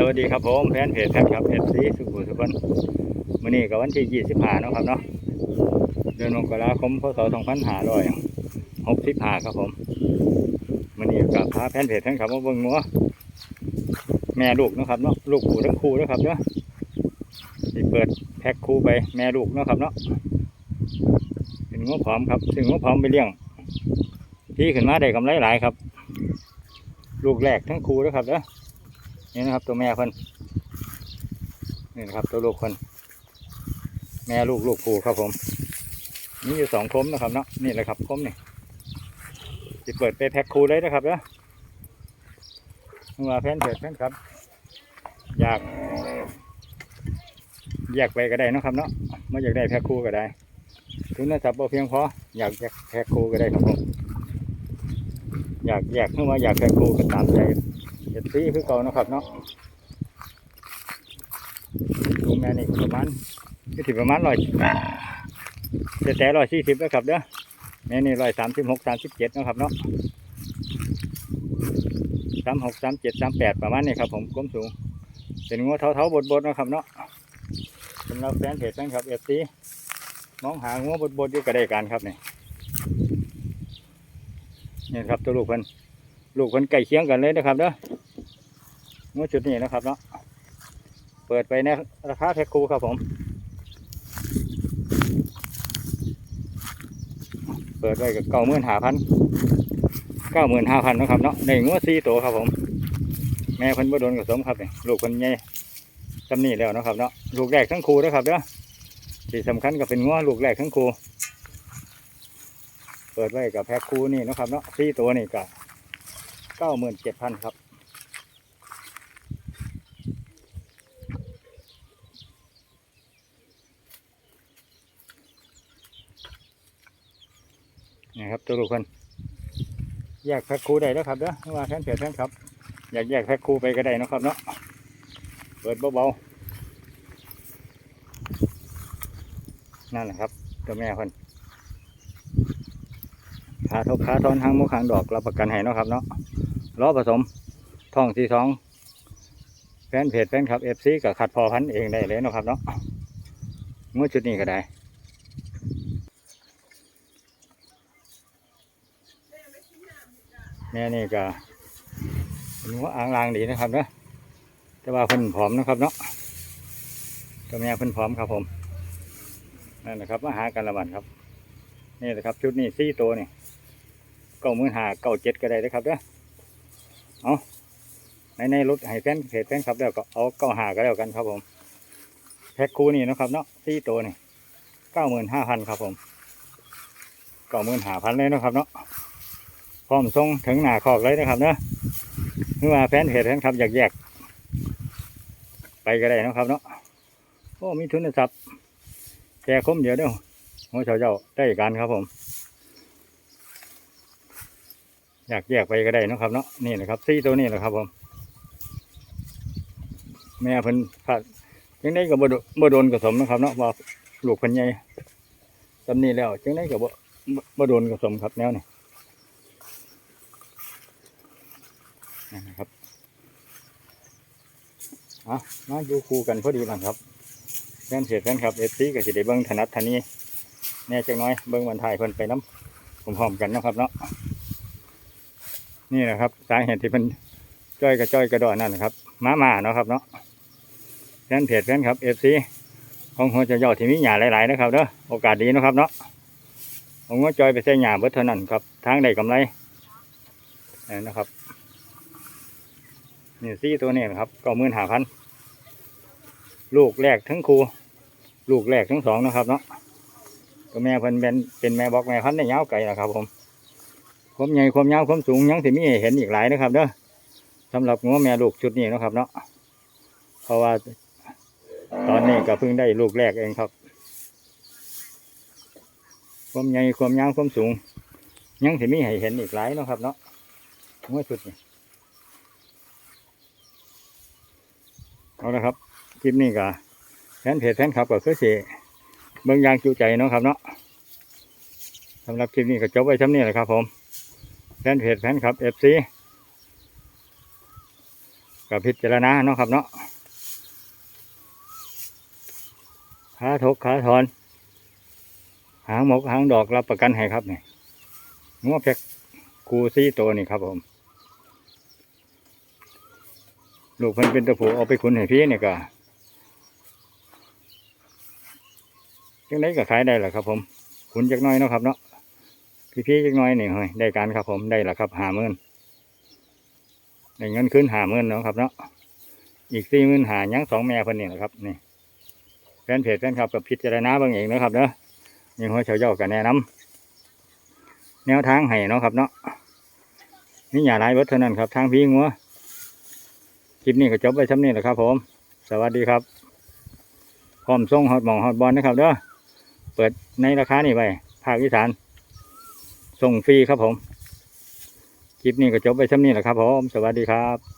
สวัสดีครับผมแฟนเพจแฟนครับเอฟซีสุขุมสุขนมื้อนี้ก็วันที่ 25เนาะครับเนาะเดือนมกราคมพศ2565ครับผมมื้อนี้ก็พาแฟนเพจแฟนครับมาเบิ่งงัวแม่ลูกนะครับเนาะลูกคู่ทั้งคู่นะครับเนาะสิเปิดแพ็คคู่ไปแม่ลูกนะครับเนาะเป็นงัวผอมครับซึ่งงัวผอมไปเลี้ยงพี่ขึ้นมาได้กำไรหลายครับ ลูกแรกทั้งคู่นะครับเนาะ นี่นะครับตัวแม่เพิ่นนี่นะครับตัวลูกเพิ่นแม่ลูกลูกผูครับผมมีอยู่สองคมนะครับเนาะนี่แหละครับคมนี่จะเปิดไปแพ็คคูเลยนะครับเนาะมาแฟนเพจแฟนครับ อยากแยกไปก็ได้นะครับเนาะไม่อยากได้แพ็คคูก็ได้ทุนทรัพย์บ่เพียงพออยากแยกแพ็คคูก็ได้ครับผมอยากแยกขึ้นมาอยากแพ็คคูก็ตามใจ เจ็ดสีคือเก่านะครับเนาะลุงแม่นี่ประมาณก็ถือประมาณร้อยแต่แต่ร้อยสี่สิบแล้วครับเด้อแม่นี่ร้อยสามสิบหกสามสิบเจ็ดนะครับเนาะสามหกสามเจ็ดสามแปดประมาณนี้ครับผมก้มสูง เป็นงัวเท้าๆบดๆนะครับเนาะสำหรับแฟนเพจแฟนครับเอฟซีมองหางัวบดๆอยู่ก็ได้การครับนี่นี่ครับตัวลูกเพิ่นลูกคนไก่เคียงกันเลยนะครับเนาะงวดจุดนี้นะครับเนาะเปิดไปในราคาแพ็คคูครับผม เปิดไว้กับเก้าหมื่นห้าพันเก้าหมื่นห้าพันนะครับเนาะในงวดสี่ตัวครับผม แม่พิ่นบ่โดนกระสมครับนี่ลูกพิ่นใหญ่จำนี่แล้วนะครับเนาะลูกแรกทั้งคูนะครับเนาะที่สำคัญก็เป็นงวลูกแรกทั้งคูเปิดไว้กับแพ็คคูนี่นะครับเนาะสี่ตัวนี่ก็เก้าหมื่นเจ็ดพันครับ นี่ครับตัวลูกคนแยกแพ็คคูได้แล้วครับเด้อไม่ว่าแฟนเพจแฟนครับ อยากแยกแพ็คคูไปก็ได้นะครับเนาะเปิดเบาๆนั่นแหละครับ ตัวแม่คนขาทบขาทอนหางมุกหางดอกรับประกันให้เนาะครับเนาะล้อผสมท้องที่สองแฟนเพจแฟนคลับเอฟซีกับขัดพอพันเองได้เลยเนาะครับเนาะงวดชุดนี้ก็ได้ แม่นี่ก็เป็นหัวอ่างลางดีนะครับเนาะแต่ว่าเพิ่นผอมนะครับเนาะตัวแม่เพิ่นผอมครับผมนั่นแหละครับมาหากันละบันครับ นี่แหละครับ ชุดนี้สี่ตัวนี่เก้ามือหาเก้าเจ็ดก็ได้เลยครับเด้อในในรถให้แฟนเพจแฟนครับแล้วก็เอาเก้าหาก็แล้วกันครับผมแพ็คคู่นี่นะครับเนาะสี่ตัวนี่เก้าหมื่นห้าพันครับผมเก้าหมื่นห้าพันเลยนะครับเนาะ พร้อมส่งถึงหน้าคอกเลยนะครับเนาะเมื่อว่าแฟนเพจแฟนครับอยากแยก ไปก็ได้นะครับเนาะโอ้มีทุนทรัพย์แค่คมเดียวเดียวหัวเฉาเจ้าได้การครับผม อยากแยกไปก็ได้นะครับเนาะนี่แหละครับซี่ตัวนี้แหละครับผม แม่เพิ่นขาดจังได้กับบ่โดนกระสมนะครับเนาะว่าลูกเพิ่นใหญ่ตำนี้แล้วจังได้กับบ่บ่บ่โดนกระสมครับแนวนี่ นะครับอะมาดูคู่กันพอดีบ้างครับแฟนเพจแฟนครับเอฟซีก็สิได้เบิ่งถนัดทันนี้แน่จังน้อยเบิ่งวันถ่ายเพิ่นไปน้ำผมพร้อมๆกันนะครับเนาะนี่แหละครับสาเหตุที่เป็นจ้อยกระจ้อยกระดอนนั่นนะครับม้ามาเนาะครับเนาะแฟนเพจแฟนครับเอฟซีของหัวจะยอดที่มีหยาหลายๆนะครับเนาะโอกาสดีนะครับเนาะผมก็จอยไปใส่หยาเบิดเท่านั้นครับทางใดกำไรนี่นะครับ นี่ซี่ตัวนี้นะครับก็มื่นหาพันลูกแรกทั้งครูลูกแรกทั้งสองนะครับเนาะตัวแม่เพิ่นเป็นเป็นแม่บอกแม่พันธุ์ได้ยาวไกลนะครับผมความใหญ่ความยาวความสูงยังสิมีเห็นอีกหลายนะครับเด้อสำหรับงัวแม่ลูกชุดนี้นะครับเนาะเพราะว่าตอนนี้ก็เพิ่งได้ลูกแรกเองครับ ความใหญ่ความยาวความสูง ยังสิมีให้เห็นอีกหลายนะครับเนาะงัวชุดนี้ เอาละครับคลิปนี้ก็แฟนเพจแฟนคลับก็คือสิเบิ่งยางจูใจเนาะครับเนาะสำหรับคลิปนี้ก็จบไว้ช่ำนี้แหละครับ ผมแฟนเพจแฟนคลับเอฟซีกับพิจารณาเนาะครับเนาะขาทกขาถอน หางหมกหางดอกรับประกันให้ครับเนี่ยงวแพ็กคูซี่ตัวนี่ครับผม ลูกพิ่นเป็นตะผูเอาไปขุนให้พี่เนี่ยก็ยังไงก็ขายได้แหละครับ ผมขุนจักน้อยเนาะครับเนาะพี่พี่จักน้อยนี่เฮ้ยได้การครับ ผมได้ละครับหาหมื่นได้เงินขึ้นหาหมื่นเนาะครับเนาะอีกสี่หมื่นหายังสองแม่พิ่นนี่แหละครับนี่แฟนเพจแฟนครับกับพิจารณาบางเองนะครับเนาะยังหัวเฉาเย่ากันแนะนำแนวทางให้เนาะครับเนาะนี่อย่าไล่เบิดเท่านั้นครับทางพี่งัว ลิปนี้ก็จบไปช่ำนี้แหละครับ ผม สวัสดีครับ พร้อมส่งฮอตหมองฮอตบอลนะครับเด้อเปิดในราคานี่ไปภาคอีสานส่งฟรีครับผม คลิปนี้ก็จบไปช่ำนี้แหละครับ ผม สวัสดีครับ